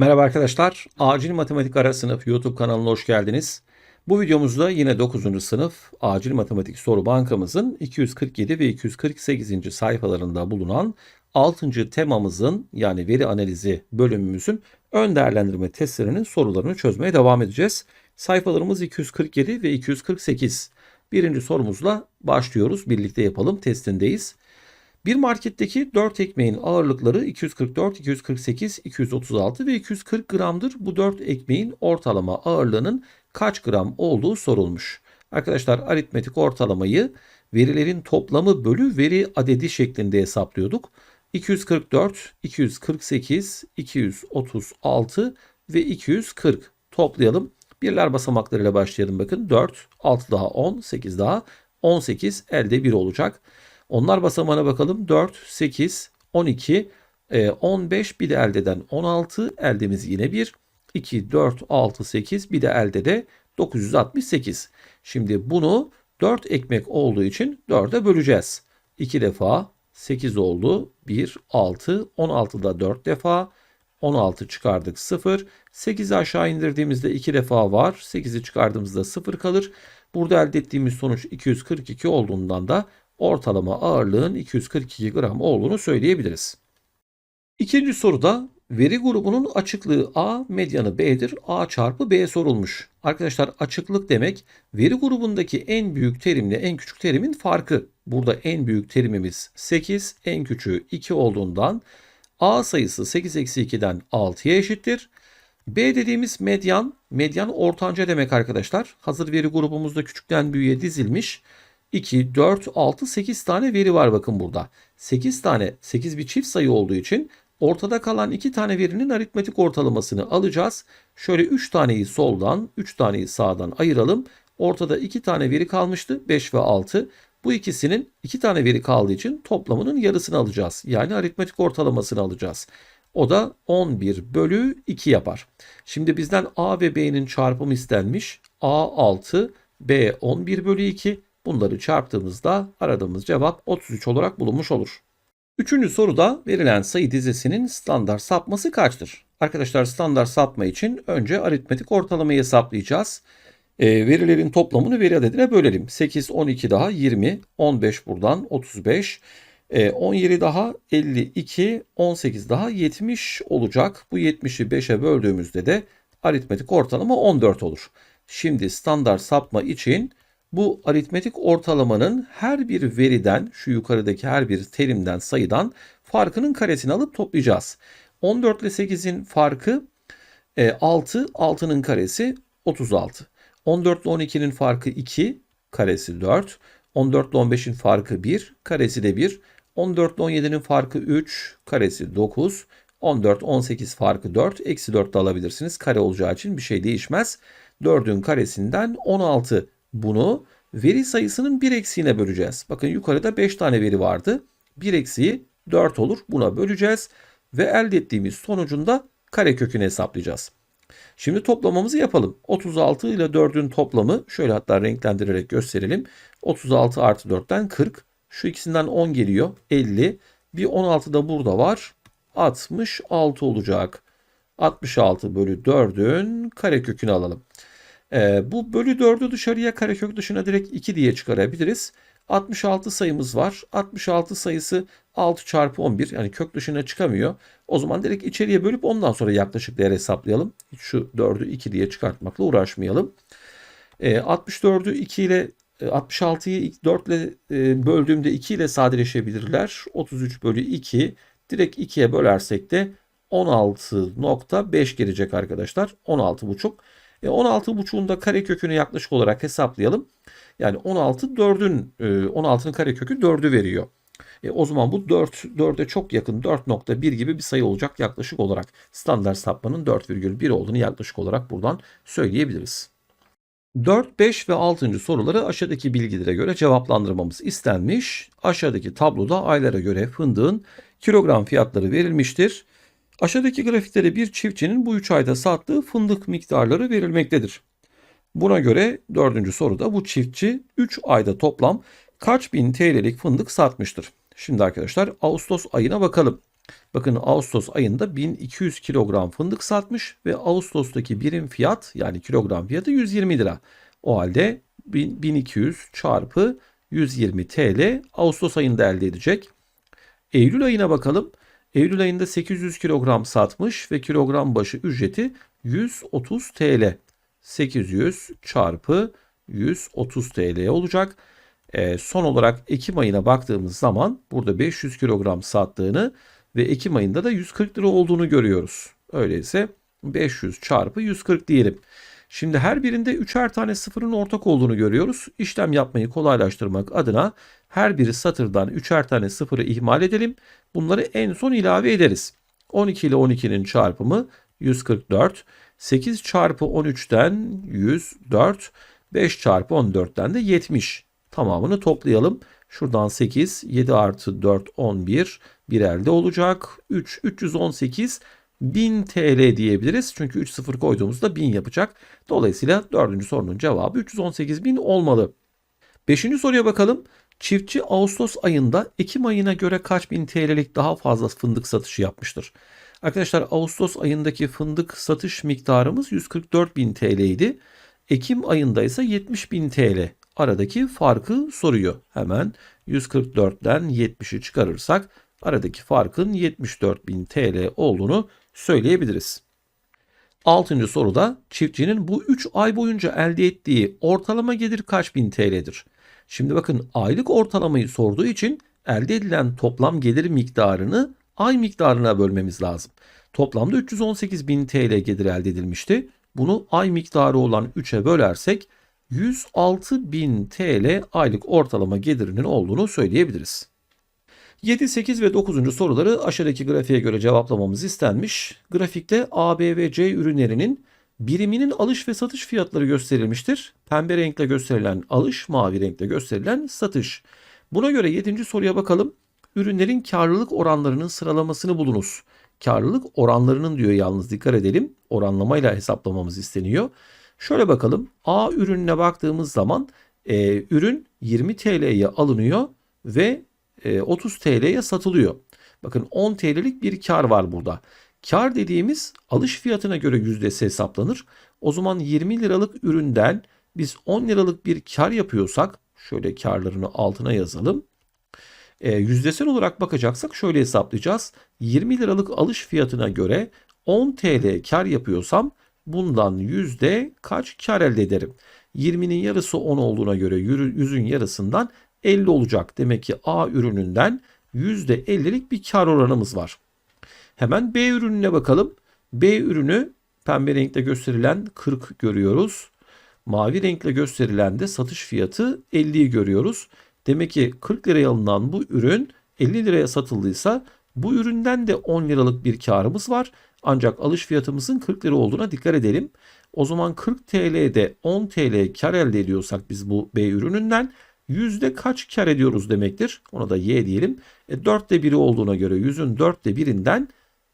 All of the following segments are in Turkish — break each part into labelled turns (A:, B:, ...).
A: Merhaba arkadaşlar. Acil Matematik Ara Sınıf YouTube kanalına hoş geldiniz. Bu videomuzda yine 9. sınıf Acil Matematik Soru Bankamızın 247 ve 248. sayfalarında bulunan 6. temamızın yani veri analizi bölümümüzün ön değerlendirme testlerinin sorularını çözmeye devam edeceğiz. Sayfalarımız 247 ve 248. Birinci sorumuzla başlıyoruz. Birlikte yapalım testindeyiz. Bir marketteki 4 ekmeğin ağırlıkları 244, 248, 236 ve 240 gramdır. Bu 4 ekmeğin ortalama ağırlığının kaç gram olduğu sorulmuş. Arkadaşlar aritmetik ortalamayı verilerin toplamı bölü veri adedi şeklinde hesaplıyorduk. 244, 248, 236 ve 240 toplayalım. Birler basamaklarıyla başlayalım bakın. 4, 6 daha 10, 8 daha 18 elde 1 olacak. Onlar basamağına bakalım. 4, 8, 12, 15 bir de eldeden 16. Eldemiz yine 1. 2, 4, 6, 8 bir de elde de 968. Şimdi bunu 4 ekmek olduğu için 4'e böleceğiz. 2 defa 8 oldu. 1, 6, 16 da 4 defa. 16 çıkardık 0. 8'i aşağı indirdiğimizde 2 defa var. 8'i çıkardığımızda 0 kalır. Burada elde ettiğimiz sonuç 242 olduğundan da ortalama ağırlığın 242 gram olduğunu söyleyebiliriz. İkinci soruda veri grubunun açıklığı A, medyanı B'dir. A çarpı B sorulmuş. Arkadaşlar açıklık demek veri grubundaki en büyük terimle en küçük terimin farkı. Burada en büyük terimimiz 8, en küçüğü 2 olduğundan A sayısı 8 eksi 2'den 6'ya eşittir. B dediğimiz medyan, medyan ortanca demek arkadaşlar. Hazır veri grubumuzda küçükten büyüğe dizilmiş. 2, 4, 6, 8 tane veri var bakın burada. 8 tane, 8 bir çift sayı olduğu için ortada kalan 2 tane verinin aritmetik ortalamasını alacağız. Şöyle 3 taneyi soldan, 3 taneyi sağdan ayıralım. Ortada 2 tane veri kalmıştı, 5 ve 6. Bu ikisinin 2 tane veri kaldığı için toplamının yarısını alacağız. Yani aritmetik ortalamasını alacağız. O da 11 bölü 2 yapar. Şimdi bizden A ve B'nin çarpımı istenmiş. A 6, B 11 bölü 2. Bunları çarptığımızda aradığımız cevap 33 olarak bulunmuş olur. Üçüncü soruda verilen sayı dizisinin standart sapması kaçtır? Arkadaşlar standart sapma için önce aritmetik ortalamayı hesaplayacağız. E, verilerin toplamını veri adedine bölelim. 8, 12 daha 20, 15 buradan 35, e, 17 daha 52, 18 daha 70 olacak. Bu 70'i 5'e böldüğümüzde de aritmetik ortalama 14 olur. Şimdi standart sapma için bu aritmetik ortalamanın her bir veriden şu yukarıdaki her bir terimden sayıdan farkının karesini alıp toplayacağız. 14 ile 8'in farkı 6, e, 6'nın karesi 36. 14 ile 12'nin farkı 2, karesi 4. 14 ile 15'in farkı 1, karesi de 1. 14 ile 17'nin farkı 3, karesi 9. 14, 18 farkı 4. Eksi 4 de alabilirsiniz. Kare olacağı için bir şey değişmez. 4'ün karesinden 16 bunu veri sayısının bir eksiğine böleceğiz. Bakın yukarıda 5 tane veri vardı. Bir eksiği 4 olur. Buna böleceğiz ve elde ettiğimiz sonucunda kare kökünü hesaplayacağız. Şimdi toplamamızı yapalım. 36 ile 4'ün toplamı şöyle hatta renklendirerek gösterelim. 36 artı 4'ten 40. Şu ikisinden 10 geliyor. 50. Bir 16 da burada var. 66 olacak. 66 bölü 4'ün kare kökünü alalım. E, bu bölü 4'ü dışarıya karekök dışına direkt 2 diye çıkarabiliriz. 66 sayımız var. 66 sayısı 6 çarpı 11 yani kök dışına çıkamıyor. O zaman direkt içeriye bölüp ondan sonra yaklaşık değer hesaplayalım. Şu 4'ü 2 diye çıkartmakla uğraşmayalım. E, 64'ü 2 ile 66'yı 4 ile e, böldüğümde 2 ile sadeleşebilirler. 33 bölü 2 direkt 2'ye bölersek de 16.5 gelecek arkadaşlar. 16.5. E 16.5'un da karekökünü yaklaşık olarak hesaplayalım. Yani 16 4'ün 16'nın karekökü 4'ü veriyor. E, o zaman bu 4 4'e çok yakın 4.1 gibi bir sayı olacak yaklaşık olarak. Standart sapmanın 4,1 olduğunu yaklaşık olarak buradan söyleyebiliriz. 4, 5 ve 6. soruları aşağıdaki bilgilere göre cevaplandırmamız istenmiş. Aşağıdaki tabloda aylara göre fındığın kilogram fiyatları verilmiştir. Aşağıdaki grafikte bir çiftçinin bu 3 ayda sattığı fındık miktarları verilmektedir. Buna göre dördüncü soruda bu çiftçi 3 ayda toplam kaç bin TL'lik fındık satmıştır? Şimdi arkadaşlar Ağustos ayına bakalım. Bakın Ağustos ayında 1200 kilogram fındık satmış ve Ağustos'taki birim fiyat yani kilogram fiyatı 120 lira. O halde 1200 çarpı 120 TL Ağustos ayında elde edecek. Eylül ayına bakalım. Eylül ayında 800 kilogram satmış ve kilogram başı ücreti 130 TL. 800 çarpı 130 TL olacak. E, son olarak Ekim ayına baktığımız zaman burada 500 kilogram sattığını ve Ekim ayında da 140 lira olduğunu görüyoruz. Öyleyse 500 çarpı 140 diyelim. Şimdi her birinde üçer tane sıfırın ortak olduğunu görüyoruz. İşlem yapmayı kolaylaştırmak adına her biri satırdan üçer tane sıfırı ihmal edelim. Bunları en son ilave ederiz. 12 ile 12'nin çarpımı 144. 8 çarpı 13'ten 104. 5 çarpı 14'ten de 70. Tamamını toplayalım. Şuradan 8, 7 artı 4, 11. Bir elde olacak. 3, 318 1000 TL diyebiliriz. Çünkü 3 sıfır koyduğumuzda 1000 yapacak. Dolayısıyla dördüncü sorunun cevabı 318 bin olmalı. Beşinci soruya bakalım. Çiftçi Ağustos ayında Ekim ayına göre kaç bin TL'lik daha fazla fındık satışı yapmıştır? Arkadaşlar Ağustos ayındaki fındık satış miktarımız 144 bin TL idi. Ekim ayında ise 70 bin TL. Aradaki farkı soruyor. Hemen 144'ten 70'i çıkarırsak aradaki farkın 74 bin TL olduğunu söyleyebiliriz. Altıncı soruda çiftçinin bu 3 ay boyunca elde ettiği ortalama gelir kaç bin TL'dir? Şimdi bakın aylık ortalamayı sorduğu için elde edilen toplam gelir miktarını ay miktarına bölmemiz lazım. Toplamda 318 bin TL gelir elde edilmişti. Bunu ay miktarı olan 3'e bölersek 106 bin TL aylık ortalama gelirinin olduğunu söyleyebiliriz. 7, 8 ve 9. soruları aşağıdaki grafiğe göre cevaplamamız istenmiş. Grafikte A, B ve C ürünlerinin biriminin alış ve satış fiyatları gösterilmiştir. Pembe renkle gösterilen alış, mavi renkle gösterilen satış. Buna göre 7. soruya bakalım. Ürünlerin karlılık oranlarının sıralamasını bulunuz. Karlılık oranlarının diyor yalnız dikkat edelim. Oranlamayla hesaplamamız isteniyor. Şöyle bakalım. A ürününe baktığımız zaman e, ürün 20 TL'ye alınıyor ve 30 e, TL'ye satılıyor. Bakın 10 TL'lik bir kar var burada. Kar dediğimiz alış fiyatına göre yüzdesi hesaplanır. O zaman 20 liralık üründen biz 10 liralık bir kar yapıyorsak şöyle karlarını altına yazalım. E, yüzdesel olarak bakacaksak şöyle hesaplayacağız. 20 liralık alış fiyatına göre 10 TL kar yapıyorsam bundan yüzde kaç kar elde ederim? 20'nin yarısı 10 olduğuna göre 100'ün yarısından 50 olacak. Demek ki A ürününden %50'lik bir kar oranımız var. Hemen B ürününe bakalım. B ürünü pembe renkte gösterilen 40 görüyoruz. Mavi renkle gösterilen de satış fiyatı 50'yi görüyoruz. Demek ki 40 liraya alınan bu ürün 50 liraya satıldıysa bu üründen de 10 liralık bir karımız var. Ancak alış fiyatımızın 40 lira olduğuna dikkat edelim. O zaman 40 TL'de 10 TL kar elde ediyorsak biz bu B ürününden yüzde kaç kar ediyoruz demektir. Ona da y diyelim. E, 4'te 1'i olduğuna göre yüzün 4'te 1'inden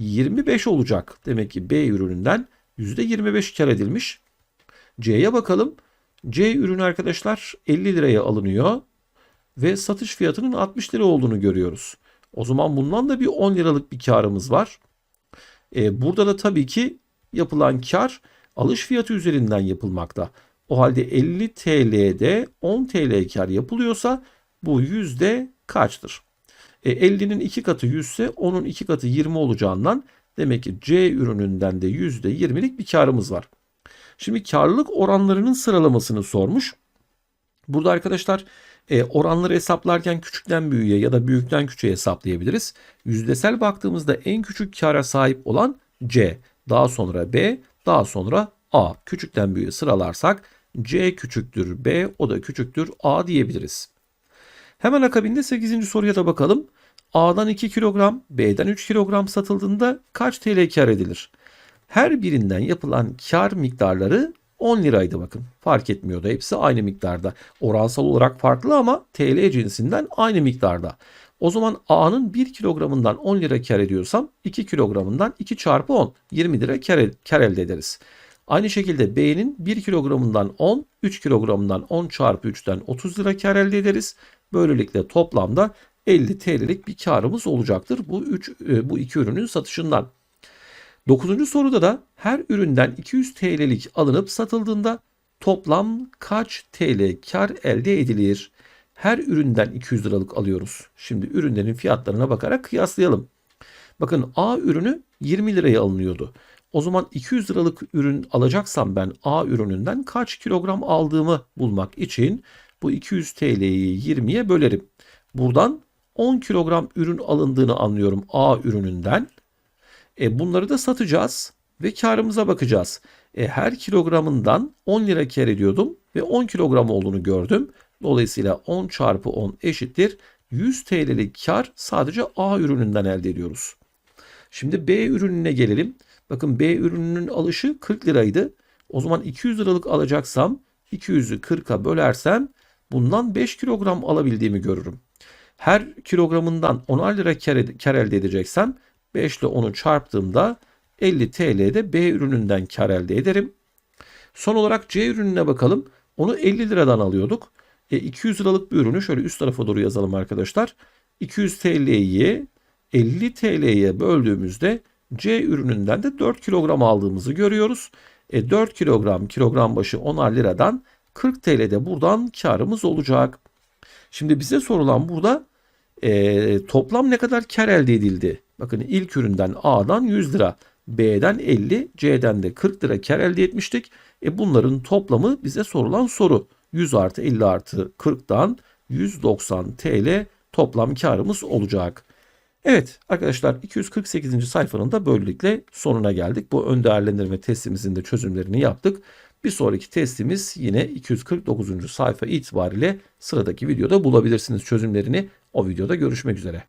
A: 25 olacak. Demek ki B ürününden yüzde 25 kar edilmiş. C'ye bakalım. C ürünü arkadaşlar 50 liraya alınıyor ve satış fiyatının 60 lira olduğunu görüyoruz. O zaman bundan da bir 10 liralık bir karımız var. E, burada da tabii ki yapılan kar alış fiyatı üzerinden yapılmakta. O halde 50 TL'de 10 TL kar yapılıyorsa bu yüzde kaçtır? E, 50'nin 2 katı 100 ise onun 2 katı 20 olacağından demek ki C ürününden de yüzde 20'lik bir karımız var. Şimdi karlılık oranlarının sıralamasını sormuş. Burada arkadaşlar e, oranları hesaplarken küçükten büyüğe ya da büyükten küçüğe hesaplayabiliriz. Yüzdesel baktığımızda en küçük kara sahip olan C, daha sonra B, daha sonra A. Küçükten büyüğe sıralarsak C küçüktür B, o da küçüktür A diyebiliriz. Hemen akabinde 8. soruya da bakalım. A'dan 2 kilogram, B'den 3 kilogram satıldığında kaç TL kar edilir? Her birinden yapılan kar miktarları 10 liraydı bakın. Fark etmiyordu. Hepsi aynı miktarda. Oransal olarak farklı ama TL cinsinden aynı miktarda. O zaman A'nın 1 kilogramından 10 lira kar ediyorsam 2 kilogramından 2 çarpı 10 20 lira kar, kar elde ederiz. Aynı şekilde B'nin 1 kilogramından 10, 3 kilogramından 10 çarpı 3'ten 30 lira kar elde ederiz. Böylelikle toplamda 50 TL'lik bir karımız olacaktır bu üç e, bu iki ürünün satışından. Dokuzuncu soruda da her üründen 200 TL'lik alınıp satıldığında toplam kaç TL kar elde edilir? Her üründen 200 liralık alıyoruz. Şimdi ürünlerin fiyatlarına bakarak kıyaslayalım. Bakın A ürünü 20 liraya alınıyordu. O zaman 200 liralık ürün alacaksam ben A ürününden kaç kilogram aldığımı bulmak için bu 200 TL'yi 20'ye bölerim. Buradan 10 kilogram ürün alındığını anlıyorum A ürününden. E bunları da satacağız ve karımıza bakacağız. E her kilogramından 10 lira kar ediyordum ve 10 kilogram olduğunu gördüm. Dolayısıyla 10 çarpı 10 eşittir 100 TL'lik kar sadece A ürününden elde ediyoruz. Şimdi B ürününe gelelim. Bakın B ürününün alışı 40 liraydı. O zaman 200 liralık alacaksam 200'ü 40'a bölersem bundan 5 kilogram alabildiğimi görürüm. Her kilogramından 10'ar lira kar, elde edeceksem 5 ile 10'u çarptığımda 50 TL'de B ürününden kar elde ederim. Son olarak C ürününe bakalım. Onu 50 liradan alıyorduk. E, 200 liralık bir ürünü şöyle üst tarafa doğru yazalım arkadaşlar. 200 TL'yi 50 TL'ye böldüğümüzde C ürününden de 4 kilogram aldığımızı görüyoruz. E, 4 kilogram kilogram başı 10'ar liradan 40 TL'de buradan karımız olacak. Şimdi bize sorulan burada e, toplam ne kadar kar elde edildi? Bakın ilk üründen A'dan 100 lira, B'den 50, C'den de 40 lira kar elde etmiştik. E bunların toplamı bize sorulan soru. 100 artı 50 artı 40'dan 190 TL toplam karımız olacak. Evet arkadaşlar 248. sayfanın da böylelikle sonuna geldik. Bu ön değerlendirme testimizin de çözümlerini yaptık. Bir sonraki testimiz yine 249. sayfa itibariyle sıradaki videoda bulabilirsiniz çözümlerini. O videoda görüşmek üzere.